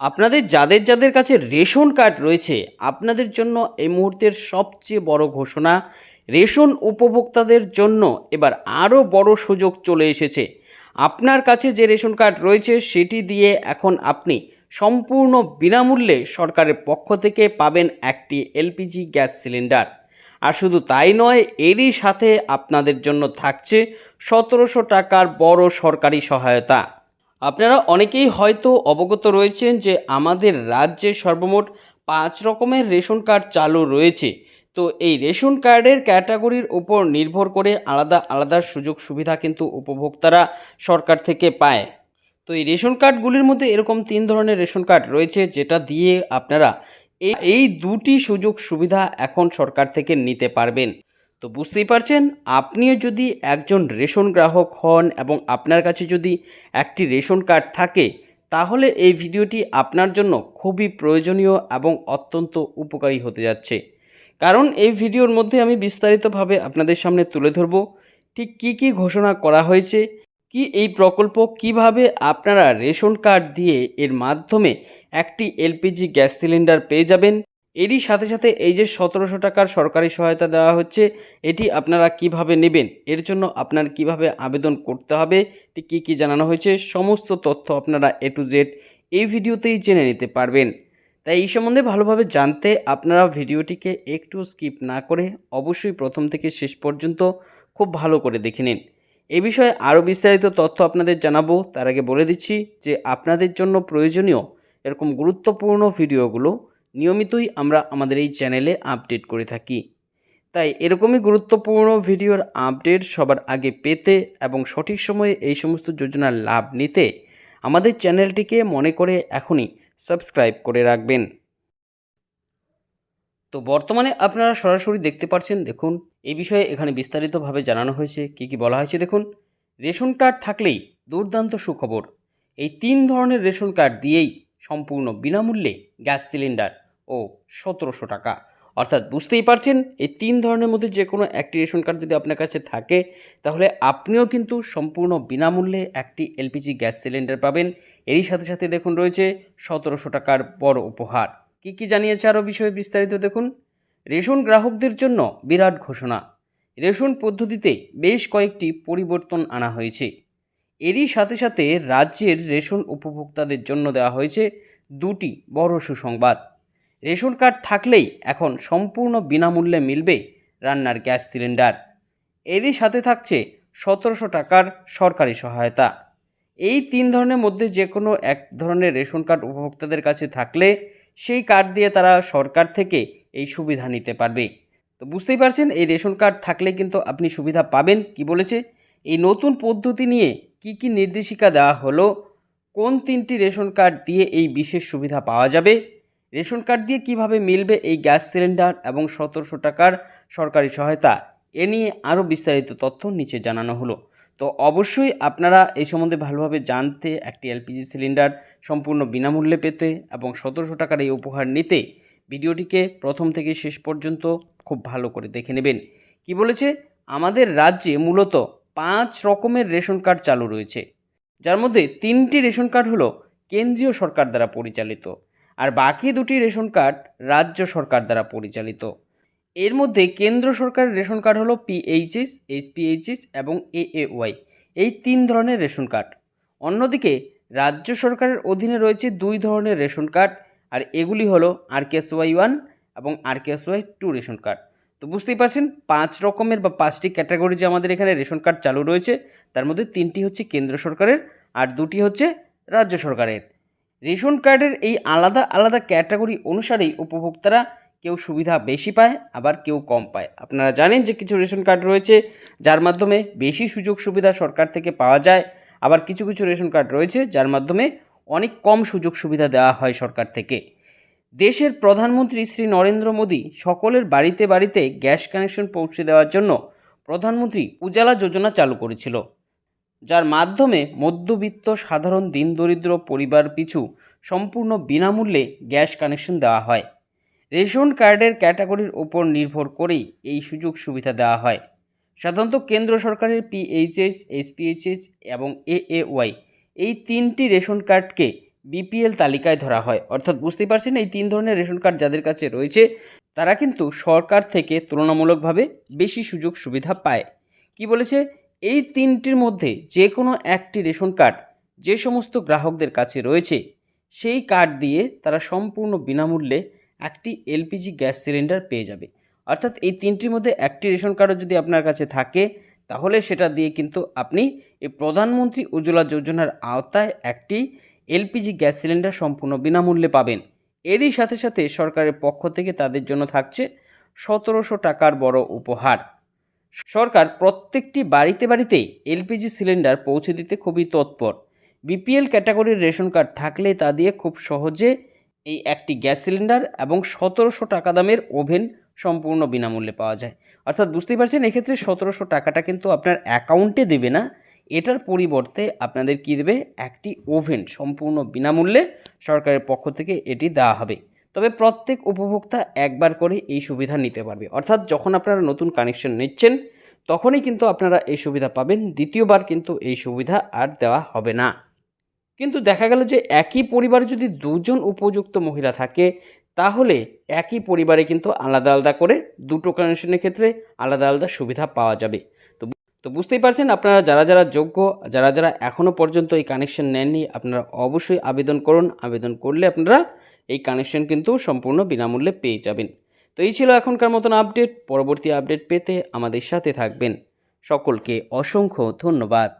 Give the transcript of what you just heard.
আপনাদের যাদের যাদের কাছে রেশন কার্ড রয়েছে, আপনাদের জন্য এই মুহূর্তের সবচেয়ে বড় ঘোষণা, রেশন উপভোক্তাদের জন্য এবার আরও বড় সুযোগ চলে এসেছে। আপনার কাছে যে রেশন কার্ড রয়েছে, সেটি দিয়ে এখন আপনি সম্পূর্ণ বিনামূল্যে সরকারের পক্ষ থেকে পাবেন একটি এলপিজি গ্যাস সিলিন্ডার। আর শুধু তাই নয়, এরই সাথে আপনাদের জন্য থাকছে সতেরোশো টাকার বড় সরকারি সহায়তা। আপনারা অনেকেই হয়তো অবগত রয়েছেন যে আমাদের রাজ্যে সর্বমোট পাঁচ রকমের রেশন কার্ড চালু রয়েছে। তো এই রেশন কার্ডের ক্যাটাগরির উপর নির্ভর করে আলাদা আলাদা সুযোগ সুবিধা কিন্তু উপভোক্তারা সরকার থেকে পায়। তো এই রেশন কার্ডগুলির মধ্যে এরকম তিন ধরনের রেশন কার্ড রয়েছে যেটা দিয়ে আপনারা এই দুটি সুযোগ সুবিধা এখন সরকার থেকে নিতে পারবেন। তো বুঝতেই পারছেন, আপনিও যদি একজন রেশন গ্রাহক হন এবং আপনার কাছে যদি একটি রেশন কার্ড থাকে, তাহলে এই ভিডিওটি আপনার জন্য খুবই প্রয়োজনীয় এবং অত্যন্ত উপকারী হতে যাচ্ছে। কারণ এই ভিডিওর মধ্যে আমি বিস্তারিতভাবে আপনাদের সামনে তুলে ধরব, ঠিক কী কী ঘোষণা করা হয়েছে, কি এই প্রকল্প, কীভাবে আপনারা রেশন কার্ড দিয়ে এর মাধ্যমে একটি এলপিজি গ্যাস সিলিন্ডার পেয়ে যাবেন এরই সাথে সাথে এই যে সতেরোশো টাকার সরকারি সহায়তা দেওয়া হচ্ছে, এটি আপনারা কীভাবে নেবেন? এর জন্য আপনার কীভাবে আবেদন করতে হবে? কী কী জানানো হয়েছে? সমস্ত তথ্য আপনারা এ টু জেড এই ভিডিওতেই জেনে নিতে পারবেন। তাই এই সম্বন্ধে ভালোভাবে জানতে আপনারা ভিডিওটিকে একটু স্কিপ না করে অবশ্যই প্রথম থেকে শেষ পর্যন্ত খুব ভালো করে দেখে নিন। এ বিষয়ে আরও বিস্তারিত তথ্য আপনাদের জানাব। তার আগে বলে দিচ্ছি যে, আপনাদের জন্য প্রয়োজনীয় এরকম গুরুত্বপূর্ণ ভিডিওগুলো নিয়মিতই আমরা আমাদের এই চ্যানেলে আপডেট করে থাকি। তাই এরকমই গুরুত্বপূর্ণ ভিডিওর আপডেট সবার আগে পেতে এবং সঠিক সময়ে এই সমস্ত যোজনার লাভ নিতে আমাদের চ্যানেলটিকে মনে করে এখনই সাবস্ক্রাইব করে রাখবেন। তো বর্তমানে আপনারা সরাসরি দেখতে পাচ্ছেন দেখুন এই বিষয়ে এখানে বিস্তারিতভাবে জানানো হয়েছে, কি কি বলা হয়েছে দেখুন। রেশন কার্ড থাকলেই দুর্দান্ত সুখবর। এই তিন ধরনের রেশন কার্ড দিয়েই সম্পূর্ণ বিনামূল্যে গ্যাস সিলিন্ডার ও সতেরোশো টাকা। অর্থাৎ বুঝতেই পারছেন, এই তিন ধরনের মধ্যে যে কোনো একটি রেশন কার্ড যদি আপনার কাছে থাকে, তাহলে আপনিও কিন্তু সম্পূর্ণ বিনামূল্যে একটি এলপিজি গ্যাস সিলিন্ডার পাবেন। এরই সাথে সাথে দেখুন রয়েছে সতেরোশো টাকার বড় উপহার। কি কি জানিয়েছে আরও বিষয়ে বিস্তারিত দেখুন। রেশন গ্রাহকদের জন্য বিরাট ঘোষণা। রেশন পদ্ধতিতে বেশ কয়েকটি পরিবর্তন আনা হয়েছে। এরই সাথে সাথে রাজ্যের রেশন উপভোক্তাদের জন্য দেওয়া হয়েছে দুটি বড় সুসংবাদ। রেশন কার্ড থাকলেই এখন সম্পূর্ণ বিনামূল্যে মিলবে রান্নার গ্যাস সিলিন্ডার। এরই সাথে থাকছে সতেরোশো টাকার সরকারি সহায়তা। এই তিন ধরনের মধ্যে যে কোনো এক ধরনের রেশন কার্ড উপভোক্তাদের কাছে থাকলে সেই কার্ড দিয়ে তারা সরকার থেকে এই সুবিধা নিতে পারবে। তো বুঝতেই পারছেন, এই রেশন কার্ড থাকলে কিন্তু আপনি সুবিধা পাবেন, কি বলেছে? এই নতুন পদ্ধতি নিয়ে কি কি নির্দেশিকা দেওয়া হলো? কোন তিনটি রেশন কার্ড দিয়ে এই বিশেষ সুবিধা পাওয়া যাবে? রেশন কার্ড দিয়ে কীভাবে মিলবে এই গ্যাস সিলিন্ডার এবং সতেরোশো টাকার সরকারি সহায়তা? এ নিয়ে আরও বিস্তারিত তথ্য নিচে জানানো হলো। তো অবশ্যই আপনারা এই সম্বন্ধে ভালোভাবে জানতে একটি এলপিজি সিলিন্ডার সম্পূর্ণ বিনামূল্যে পেতে এবং সতেরোশো টাকার এই উপহার নিতে ভিডিওটিকে প্রথম থেকে শেষ পর্যন্ত খুব ভালো করে দেখে নেবেন। কি বলেছে? আমাদের রাজ্যে মূলত পাঁচ রকমের রেশন কার্ড চালু রয়েছে। যার মধ্যে তিনটি রেশন কার্ড হলো কেন্দ্রীয় সরকার দ্বারা পরিচালিত আর বাকি দুটি রেশন কার্ড রাজ্য সরকার দ্বারা পরিচালিত। এর মধ্যে কেন্দ্র সরকারের রেশন কার্ড হলো পিএইচএস এইচপিএইচএস এবং এএওয়াই এই তিন ধরনের রেশন কার্ড। অন্যদিকে রাজ্য সরকারের অধীনে রয়েছে দুই ধরনের রেশন কার্ড আর এগুলি হলো আরকেএসওয়াই ওয়ান এবং আরকেএসওয়াই টু রেশন কার্ড। তো বুঝতেই পারছেন, পাঁচ রকমের বা পাঁচটি ক্যাটাগরি যে আমাদের এখানে রেশন কার্ড চালু রয়েছে, তার মধ্যে তিনটি হচ্ছে কেন্দ্র সরকারের আর দুটি হচ্ছে রাজ্য সরকারের। রেশন কার্ডের এই আলাদা আলাদা ক্যাটাগরি অনুসারেই উপভোক্তারা কেউ সুবিধা বেশি পায়, আবার কেউ কম পায়। আপনারা জানেন যে কিছু রেশন কার্ড রয়েছে, যার মাধ্যমে বেশি সুযোগ সুবিধা সরকার থেকে পাওয়া যায়, আবার কিছু কিছু রেশন কার্ড রয়েছে, যার মাধ্যমে অনেক কম সুযোগ সুবিধা দেওয়া হয় সরকার থেকে। দেশের প্রধানমন্ত্রী শ্রী নরেন্দ্র মোদী সকলের বাড়িতে বাড়িতে গ্যাস কানেকশন পৌঁছে দেওয়ার জন্য প্রধানমন্ত্রী উজালা যোজনা চালু করেছিল, যার মাধ্যমে মধ্যবিত্ত সাধারণ দিন দরিদ্র পরিবার পিছু সম্পূর্ণ বিনামূল্যে গ্যাস কানেকশন দেওয়া হয়। রেশন কার্ডের ক্যাটাগরির ওপর নির্ভর করেই এই সুযোগ সুবিধা দেওয়া হয়। সাধারণত কেন্দ্র সরকারের পিএইচএস এসপিএইচএস এবং এএওয়াই এই তিনটি রেশন কার্ডকে বিপিএল তালিকায় ধরা হয়। অর্থাৎ বুঝতেই পারছেন, এই তিন ধরনের রেশন কার্ড যাদের কাছে রয়েছে, তারা কিন্তু সরকার থেকে তুলনামূলকভাবে বেশি সুযোগ সুবিধা পায়। কি বলেছে? এই তিনটির মধ্যে যে কোনো একটি রেশন কার্ড যে সমস্ত গ্রাহকদের কাছে রয়েছে, সেই কার্ড দিয়ে তারা সম্পূর্ণ বিনামূল্যে একটি এলপিজি গ্যাস সিলিন্ডার পেয়ে যাবে। অর্থাৎ এই তিনটির মধ্যে একটি রেশন কার্ডও যদি আপনার কাছে থাকে, তাহলে সেটা দিয়ে কিন্তু আপনি এই প্রধানমন্ত্রী উজ্জ্বলা যোজনার আওতায় একটি এলপিজি গ্যাস সিলিন্ডার সম্পূর্ণ বিনামূল্যে পাবেন। এরই সাথে সাথে সরকারের পক্ষ থেকে তাদের জন্য থাকছে সতেরোশো টাকার বড় উপহার। সরকার প্রত্যেকটি বাড়িতে বাড়িতেই এলপিজি সিলিন্ডার পৌঁছে দিতে খুবই তৎপর। বিপিএল ক্যাটাগরির রেশন কার্ড থাকলে তা দিয়ে খুব সহজে এই একটি গ্যাস সিলিন্ডার এবং সতেরোশো টাকা দামের ওভেন সম্পূর্ণ বিনামূল্যে পাওয়া যায়। অর্থাৎ বুঝতেই পারছেন, এক্ষেত্রে সতেরোশো টাকাটা কিন্তু আপনার অ্যাকাউন্টে দেবে না। এটার পরিবর্তে আপনাদের কী দেবে? একটি ওভেন সম্পূর্ণ বিনামূল্যে সরকারের পক্ষ থেকে এটি দেওয়া হবে। তবে প্রত্যেক উপভোক্তা একবার করে এই সুবিধা নিতে পারবে। অর্থাৎ যখন আপনারা নতুন কানেকশন নিচ্ছেন, তখনই কিন্তু আপনারা এই সুবিধা পাবেন। দ্বিতীয়বার কিন্তু এই সুবিধা আর দেওয়া হবে না। কিন্তু দেখা গেল যে একই পরিবারে যদি দুজন উপযুক্ত মহিলা থাকে, তাহলে একই পরিবারে কিন্তু আলাদা আলাদা করে দুটো কানেকশনের ক্ষেত্রে আলাদা আলাদা সুবিধা পাওয়া যাবে। তো বুঝতেই পারছেন, আপনারা যারা যারা যোগ্য, যারা যারা এখনও পর্যন্ত এই কানেকশন নেননি, আপনারা অবশ্যই আবেদন করুন। আবেদন করলে আপনারা এই কানেকশন কিন্তু সম্পূর্ণ বিনামূল্যে পেয়ে যাবেন। তো এই ছিল এখনকার মতন আপডেট পরবর্তী আপডেট পেতে আমাদের সাথে থাকবেন। সকলকে অসংখ্য ধন্যবাদ।